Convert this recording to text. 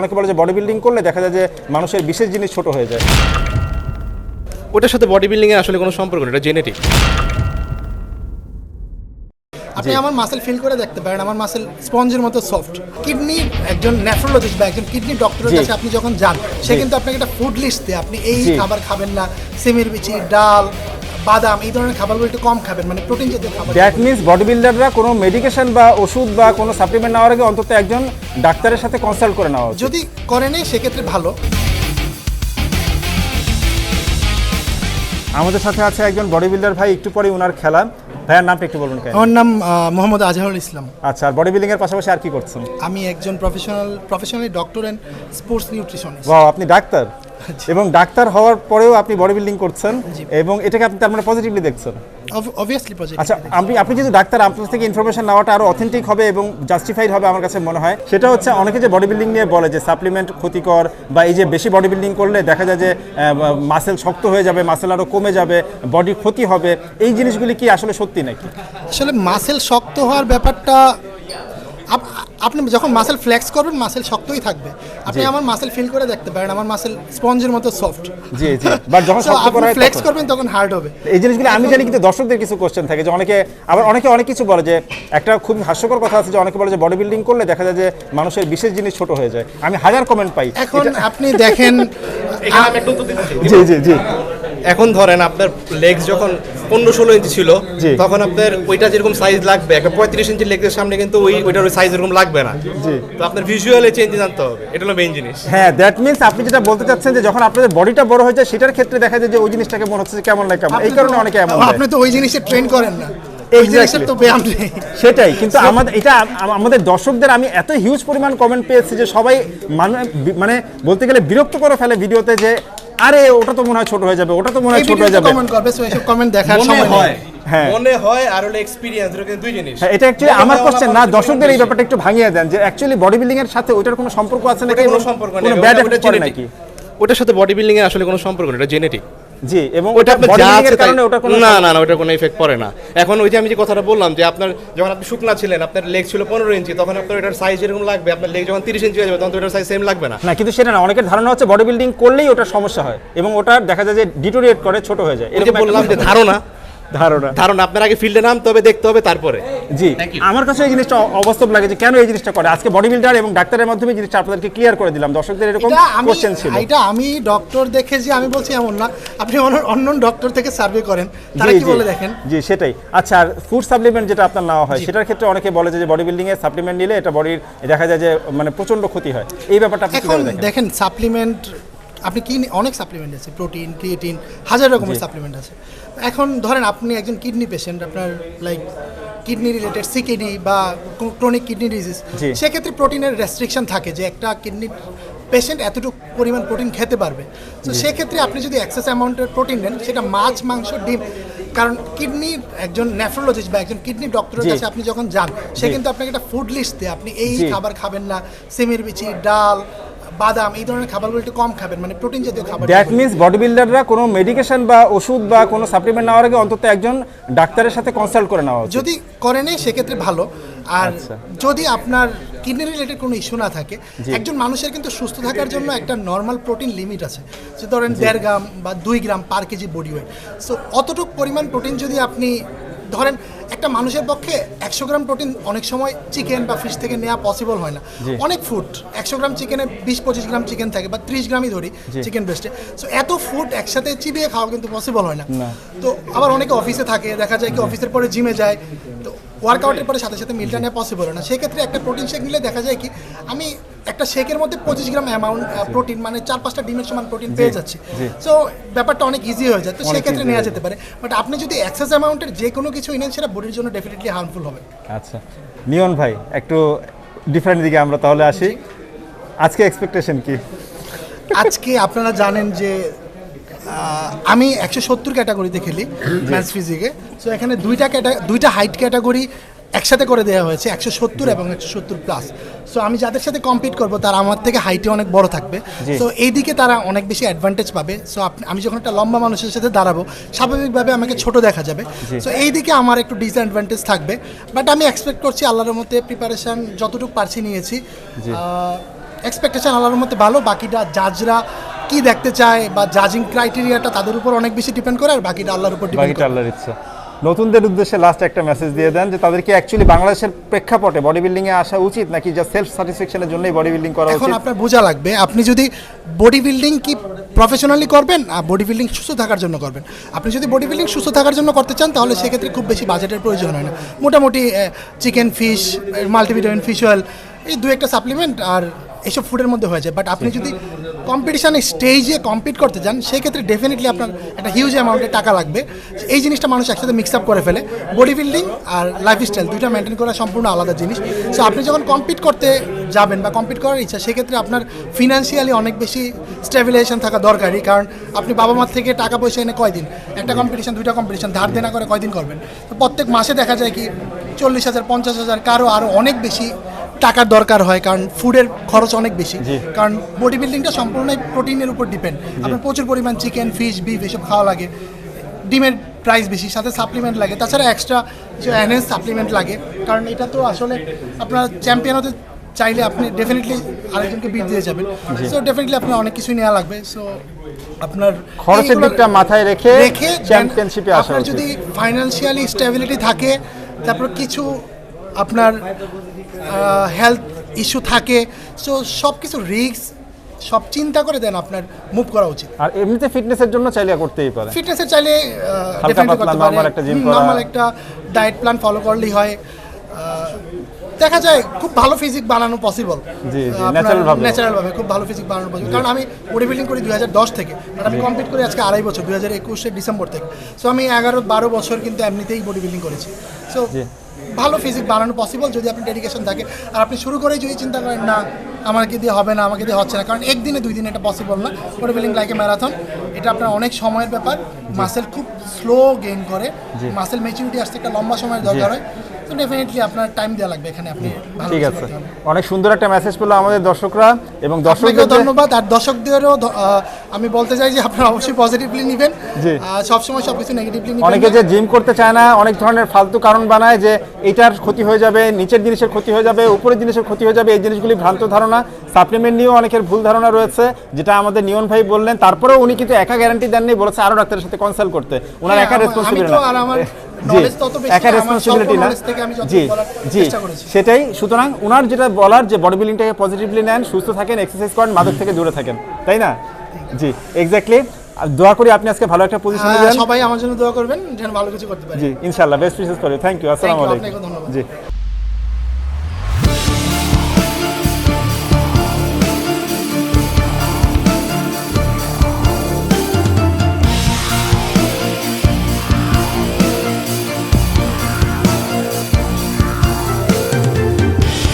অনেকে বলে যে বডি বিল্ডিং করলে দেখা যায় যে মানুষের বিশেষ জিনিস ছোট হয়ে যায়। ওটার সাথে বডি বিল্ডিং এর আসলে কোনো সম্পর্ক নেই এটা জেনেটিক আপনি আমার মাসেল ফিল করে দেখতে পারেন আমার মাসেল স্পঞ্জের মতো সফট কিডনি একজন নেফ্রোলজিস্ট বা একজন কিডনি ডক্টরের। কাছে আপনি যখন যান সে কিন্তু আপনাকে একটা ফুড লিস্ট দেয়। আপনি এই খাবার খাবেন না সেমির বিচি ডাল বাদাম এই ধরনের খাবারগুলো একটু কম খাবেন মানে প্রোটিন জাতীয় খাবার। দ্যাট মিনস বডি বিল্ডাররা কোনো মেডিকেশন বা ওষুধ বা কোনো সাপ্লিমেন্ট নেওয়ার আগে অন্তত একজন ডাক্তারের সাথে কনসাল্ট করে নেওয়া যদি করে নেই সেক্ষেত্রে ভালো। আমাদের সাথে আছে একজন বডি বিল্ডার ভাই একটু পরে ওনার খেলা। ভাইয়ের নামটা একটু বলুন কেন? আমার নাম আহ, মোহাম্মদ আজহারুল ইসলাম। আচ্ছা আর বডি বিল্ডিং এর পাশাপাশি আর কি করছেন? আমি একজন professional professionally doctor and sports nutritionist বাহ আপনি ডাক্তার? এবং ডাক্তার হওয়ার পরেও আপনি বডি বিল্ডিং করছেন এবং এটাকে আপনি তার মানে পজিটিভলি দেখছেন। অবভিয়াসলি প্রজেক্ট আচ্ছা আপনি আপনি যদি ডাক্তার আপনার থেকে ইনফরমেশন নেওয়াটা আরও অথেন্টিক হবে এবং জাস্টিফাইড হবে আমার কাছে মনে হয় সেটা হচ্ছে অনেকে যে বডি বিল্ডিং নিয়ে বলে যে সাপ্লিমেন্ট ক্ষতিকর বা এই যে বেশি বডি বিল্ডিং করলে দেখা যায় যে মাসেল শক্ত হয়ে যাবে মাসেল আরও কমে যাবে বডি ক্ষতি হবে এই জিনিসগুলি কি আসলে সত্যি নাকি? আসলে মাসেল শক্ত হওয়ার ব্যাপারটা আপনি যখন মাসেল ফ্লেক্স করবেন মাসেল শক্তই থাকবে। আপনি আমার মাসেল ফিল করে দেখতে পারেন আমার মাসেল স্পঞ্জের মতো সফট জি জি। বাট যখন শক্ত হয় ফ্লেক্স করবেন তখন হার্ড হবে। এই জিনিসগুলো আমি জানি কিন্তু দর্শকদের কিছু কোশ্চেন থাকে যে অনেকে আবার অনেকে অনেক কিছু বলে যে একটা খুব হাস্যকর কথা আছে যে অনেকে বলে যে বডি বিল্ডিং করলে দেখা যায় যে মানুষের বিশেষ জিনিস ছোট হয়ে যায়। আমি হাজার কমেন্ট পাই। এখন আপনি দেখেন। জি জি জি। এখন ধরেন আপনার লেগস যখন পনেরো ষোলো ইঞ্চি ছিল তখন আপনার ওইটা যেরকম সাইজ লাগবে একটা পঁয়ত্রিশ ইঞ্চি লেগের সামনে কিন্তু ওই ওইটার ওই সাইজ এরকম লাগবে না। তো আপনার ভিজুয়ালে চেঞ্জ জানতে হবে এটা হলো মেইন জিনিস। হ্যাঁ দ্যাট মিনস আপনি যেটা বলতে চাচ্ছেন যে যখন আপনাদের বডিটা বড় হয়ে যায় সেটার ক্ষেত্রে দেখা যায় যে ওই জিনিসটাকে মনে হচ্ছে কেমন লাগে কেমন। এই কারণে অনেকে এমন আপনি তো ওই জিনিসে ট্রেন করেন না। সেটাই কিন্তু আমাদের এটা আমাদের দর্শকদের আমি এত হিউজ পরিমাণ কমেন্ট পেয়েছি যে সবাই মানে মানে বলতে গেলে বিরক্ত করে ফেলে ভিডিওতে যে আরে ওটা তো মনে হয় ছোট হয়ে যাবে ওটা তো মনে হয় ছোট হয়ে যাবে। কমেন্ট করবে সো এসব কমেন্ট দেখার সময় হয় হ্যাঁ। মনে হয় আর হলো এক্সপেরিয়েন্স দুই জিনিস। হ্যাঁ, এটা অ্যাকচুয়ালি আমার কোশ্চেন না দর্শকদের এই ব্যাপারটা একটু ভাঙিয়ে দেন যে অ্যাকচুয়ালি বডি বিল্ডিং এর সাথে ওটার কোনো সম্পর্ক আছে নাকি কোনো সম্পর্ক নেই কোনো ব্যাড এফেক্ট নাকি? ওটার সাথে বডি বিল্ডিং এর আসলে কোনো সম্পর্ক নেই এটা জেনেটিক জি এবং ওটা আপনার যা আছে কারণে ওটা কোনো না না না ওটা কোনো ইফেক্ট পড়ে না। এখন ওই যে আমি যে কথাটা বললাম যে আপনার যখন আপনি শুকনা ছিলেন আপনার লেগ ছিল পনেরো ইঞ্চি তখন আপনার এটার সাইজ এরকম লাগবে আপনার লেগ যখন তিরিশ ইঞ্চি হয়ে যাবে তখন তো এটার সাইজ সেম লাগবে না। না কিন্তু সেটা না অনেকের ধারণা হচ্ছে বডি বিল্ডিং করলেই ওটা সমস্যা হয় এবং ওটা দেখা যায় যে ডিটোরিয়েট করে ছোট হয়ে যায় এরকম বললাম যে ধারণা ধারণা। ধারণা আপনার আগে ফিল্ডে নামতে হবে দেখতে হবে তারপরে। জি। আমার কাছে এই জিনিসটা অবাস্তব লাগে যে কেন এই জিনিসটা করে? আজকে বডি বিল্ডার এবং ডাক্তারের মাধ্যমে জিনিসটা আপনাদেরকে ক্লিয়ার করে দিলাম। দর্শকদের এরকম কোশ্চেন ছিল। এটা আমি ডক্টর দেখে যে আমি বলছি এমন না। আপনি অন্য- অন্য ডক্টর থেকে সার্ভে করেন। তারা কি বলে দেখেন? জি সেটাই। আচ্ছা আর ফুড সাপ্লিমেন্ট যেটা আপনার নেওয়া হয় সেটার ক্ষেত্রে অনেকে বলে যে বডি বিল্ডিং এর সাপ্লিমেন্ট নিলে এটা বডির দেখা যায় যে মানে প্রচণ্ড ক্ষতি হয়। এই ব্যাপারটা আপনি দেখেন? সাপ্লিমেন্ট আপনি কি অনেক সাপ্লিমেন্ট আছে প্রোটিন ক্রিয়েটিন হাজার রকমের সাপ্লিমেন্ট আছে। এখন ধরেন আপনি একজন কিডনি পেশেন্ট আপনার লাইক কিডনি রিলেটেড সিকিডি বা ক্রনিক কিডনি ডিজিজ সেক্ষেত্রে প্রোটিনের রেস্ট্রিকশন থাকে যে একটা কিডনি পেশেন্ট এতটুকু পরিমাণ প্রোটিন খেতে পারবে। তো সেক্ষেত্রে আপনি যদি এক্সেস অ্যামাউন্টের প্রোটিন নেন সেটা মাছ মাংস ডিম কারণ কিডনি একজন নেফ্রোলজিস্ট বা একজন কিডনি ডক্টরের কাছে আপনি যখন যান সে কিন্তু আপনাকে একটা ফুড লিস্ট দেয়। আপনি এই খাবার খাবেন না সিমের বিচি ডাল বাদাম এই ধরনের খাবারগুলো একটু কম খাবেন মানে প্রোটিন জাতীয় খাবার দ্যাট মিনস বডি বিল্ডাররা কোনো মেডিকেশন বা ওষুধ বা কোনো সাপ্লিমেন্ট নেওয়ার আগে অন্তত একজন ডাক্তারের সাথে কনসাল্ট করে নেওয়া উচিত। যদি করে নেই সেক্ষেত্রে ভালো। আর আচ্ছা। যদি আপনার কিডনি রিলেটেড কোনো ইস্যু না থাকে একজন মানুষের কিন্তু সুস্থ থাকার জন্য একটা নর্মাল প্রোটিন লিমিট আছে। যে ধরেন দেড় গ্রাম বা দুই gram per KG body weight so অতটুকু পরিমাণ প্রোটিন যদি আপনি ধরেন একটা মানুষের পক্ষে একশো গ্রাম প্রোটিন অনেক সময় চিকেন বা ফিশ থেকে নেওয়া পসিবল হয় না। অনেক ফুড একশো গ্রাম চিকেনে বিশ পঁচিশ গ্রাম চিকেন থাকে বা ত্রিশ গ্রামই ধরি চিকেন ব্রেস্টে সো এত ফুড একসাথে চিবিয়ে খাওয়া কিন্তু পসিবল হয় না। না। তো আবার অনেকে অফিসে থাকে দেখা যায় কি অফিসের পরে জিমে যায় তো ওয়ার্কআউটের পরে সাথে সাথে মিলটা নেওয়া পসিবল হয় না। সেক্ষেত্রে একটা প্রোটিন শেক নিলে দেখা যায় কি আমি একটা শেকের মধ্যে পঁচিশ গ্রাম অ্যামাউন্ট প্রোটিন মানে চার পাঁচটা ডিমের সমান প্রোটিন পেয়ে যাচ্ছি। সো ব্যাপারটা অনেক ইজি হয়ে যায়। তো সেক্ষেত্রে নেওয়া যেতে পারে। বাট আপনি যদি এক্সেস অ্যামাউন্টের যে কোনো কিছু নেন সেটা বডির জন্য ডেফিনেটলি হার্মফুল হবে। আচ্ছা। নিয়ন ভাই একটু ডিফারেন্ট দিকে আমরা তাহলে আসি। আজকে এক্সপেকটেশন কি? আজকে আপনারা জানেন যে আমি একশো সত্তর ক্যাটাগরিতে খেলি ম্যাথস ফিজিকে সো এখানে দুইটা ক্যাটা দুইটা হাইট ক্যাটাগরি একসাথে করে দেওয়া হয়েছে একশো সত্তর এবং একশো সত্তর প্লাস সো আমি যাদের সাথে কম্পিট করব তারা আমার থেকে হাইটে অনেক বড় থাকবে। সো এই দিকে তারা অনেক বেশি অ্যাডভান্টেজ পাবে। সো আমি যখন একটা লম্বা মানুষের সাথে দাঁড়াবো স্বাভাবিকভাবে আমাকে ছোট দেখা যাবে। সো এই দিকে আমার একটু ডিসঅ্যাডভান্টেজ থাকবে। বাট আমি এক্সপেক্ট করছি আল্লাহর মতে প্রিপারেশন যতটুকু পারছি নিয়েছি। এক্সপেকটেশন আল্লাহর মধ্যে ভালো। বাকিটা জাজরা কি দেখতে চায় বা জাজিং ক্রাইটেরিয়াটা তাদের উপর অনেক বেশি ডিপেন্ড করে আর বাকিটা আল্লাহর উপর ডিপেন্ড করে। আল্লাহর ইচ্ছা। নতুনদের উদ্দেশ্যে লাস্ট একটা মেসেজ দিয়ে দেন যে তাদেরকে অ্যাকচুয়ালি বাংলাদেশের প্রেক্ষাপটে বডি বিল্ডিং এ আসা উচিত নাকি যা সেলফ স্যাটিসফ্যাকশনের জন্যই বডি বিল্ডিং করা এখন উচিত? আপনার বোঝা লাগবে আপনি যদি বডি বিল্ডিং কি প্রফেশনালি করবেন আর বডি বিল্ডিং সুস্থ থাকার জন্য করবেন। আপনি যদি বডি বিল্ডিং সুস্থ থাকার জন্য করতে চান তাহলে সেক্ষেত্রে খুব বেশি বাজেটের প্রয়োজন হয় না। মোটামুটি chicken fish multivitamin fish oil এই দু একটা সাপ্লিমেন্ট আর এসব ফুডের মধ্যে হয়ে যায়। বাট আপনি যদি কম্পিটিশানে স্টেজে কম্পিট করতে যান, সেক্ষেত্রে ডেফিনেটলি আপনার একটা হিউজ অ্যামাউন্টে টাকা লাগবে। এই জিনিসটা মানুষ একসাথে মিক্স আপ করে ফেলে। বডি বিল্ডিং আর লাইফস্টাইল দুইটা মেনটেন করা সম্পূর্ণ আলাদা জিনিস। সো আপনি যখন কম্পিট করতে যাবেন বা কম্পিট করার ইচ্ছা, সেক্ষেত্রে আপনার ফিনান্সিয়ালি অনেক বেশি স্টেবিলাইজেশন থাকা দরকারই। কারণ আপনি বাবা মার থেকে টাকা পয়সা এনে কয়দিন? একটা কম্পিটিশন দুইটা কম্পিটিশন ধার দেনা করে কয়দিন করবেন? তো প্রত্যেক মাসে দেখা যায় কি চল্লিশ হাজার, পঞ্চাশ হাজার, কারও আরও অনেক বেশি টাকার দরকার হয় কারণ ফুডের খরচ অনেক বেশি। কারণ বডি বিল্ডিংটা সম্পূর্ণই প্রোটিনের উপর ডিপেন্ড আপনার প্রচুর পরিমাণ চিকেন ফিশ বিফ এসব খাওয়া লাগে। ডিমের প্রাইস বেশি সাথে সাপ্লিমেন্ট লাগে। তাছাড়া এক্সট্রা যে সাপ্লিমেন্ট লাগে। কারণ এটা তো আসলে আপনার চ্যাম্পিয়ন হতে চাইলে আপনি ডেফিনেটলি আরেকজনকে বিট দিয়ে যাবেন। সো ডেফিনেটলি আপনার অনেক কিছুই নেওয়া লাগবে। সো আপনার খরচের দিকটা মাথায় রেখে রেখে চ্যাম্পিয়নশিপে আসা যদি ফাইন্যান্সিয়ালি স্টেবিলিটি থাকে তারপর কিছু আপনার হেলথ ইস্যু থাকে সো সব কিছু রিস্ক সব চিন্তা করে দেন আপনার মুভ করা উচিত। আর এমনিতে ফিটনেসের জন্য চাইলে করতেই পারে। ফিটনেসের চাইলে normal একটা gym করা। নর্মাল একটা ডায়েট প্ল্যান ফলো করলেই হয়। দেখা যায় খুব ভালো ফিজিক বানানো পসিবল। ন্যাচারাল ভাবে। খুব ভালো ফিজিক বানানো পসিবল কারণ আমি বডি বিল্ডিং করি দু হাজার দশ থেকে। আর আমি কমপ্লিট করি আজকে আড়াই বছর দুই হাজার একুশের ডিসেম্বর থেকে। সো আমি এগারো বারো বছর কিন্তু এমনিতেই বডি বিল্ডিং করেছি সো। ভালো ফিজিক বানানো পসিবল যদি আপনি ডেডিকেশন থাকে। আর আপনি শুরু করেই যদি চিন্তা করেন, না আমাকে দিয়ে হবে না আমাকে দিয়ে হচ্ছে না? কারণ একদিনে দুই দিনে এটা পসিবল না। ওটা বিল্ডিং লাইক এ ম্যারাথন এটা আপনার অনেক সময়ের ব্যাপার। মাসেল খুব স্লো গেইন করে মাসেল ম্যাচুরিটি আসতে একটা লম্বা সময়ের দরকার হয়। তো ডেফিনেটলি আপনার টাইম দেওয়া লাগবে এখানে আপনি ঠিক আছে। অনেক সুন্দর একটা মেসেজ পেল আমাদের দর্শকরা এবং দর্শকদের ধন্যবাদ। আর দর্শকদেরও আমি বলতে চাই যে আপনারা অবশ্যই পজিটিভলি নেবেন। সবসময় সব কিছু নেগেটিভলি নেবেন অনেকে যে জিম করতে চায় না অনেক ধরনের ফালতু কারণ বানায় যে এটার ক্ষতি হয়ে যাবে নিচের জিনিসের ক্ষতি হয়ে যাবে উপরের জিনিসের ক্ষতি হয়ে যাবে এই জিনিসগুলি ভ্রান্ত ধারণা। সাপ্লিমেন্ট নিয়েও অনেকের ভুল ধারণা রয়েছে যেটা আমাদের নিয়ন ভাই বললেন। তারপরেও উনি কিন্তু একা গ্যারান্টি দেননি বলেছে আরও ডাক্তারের সাথে কনসাল্ট করতে। ওনার হ্যাঁ, একা রেসপন্সিবিলিটি আমি আর আমার জি তত বেশি একা না, রেসপন্সিবিলিটি না। জি জি সেটাই। সুতরাং ওনার যেটা বলার যে বডি বিল্ডিংটাকে পজিটিভলি নেন সুস্থ থাকেন এক্সারসাইজ করেন মাদক থেকে দূরে থাকেন। তাই না? জি এক্স্যাক্টলি দোয়া করি আপনি আজকে ভালো একটা পজিশনে যান। সবাই আমার জন্য দোয়া করবেন যেন ভালো কিছু করতে পারি। জি ইনশাআল্লাহ বেস্ট উইশেস করি। থ্যাংক ইউ আসসালামু আলাইকুম। জি।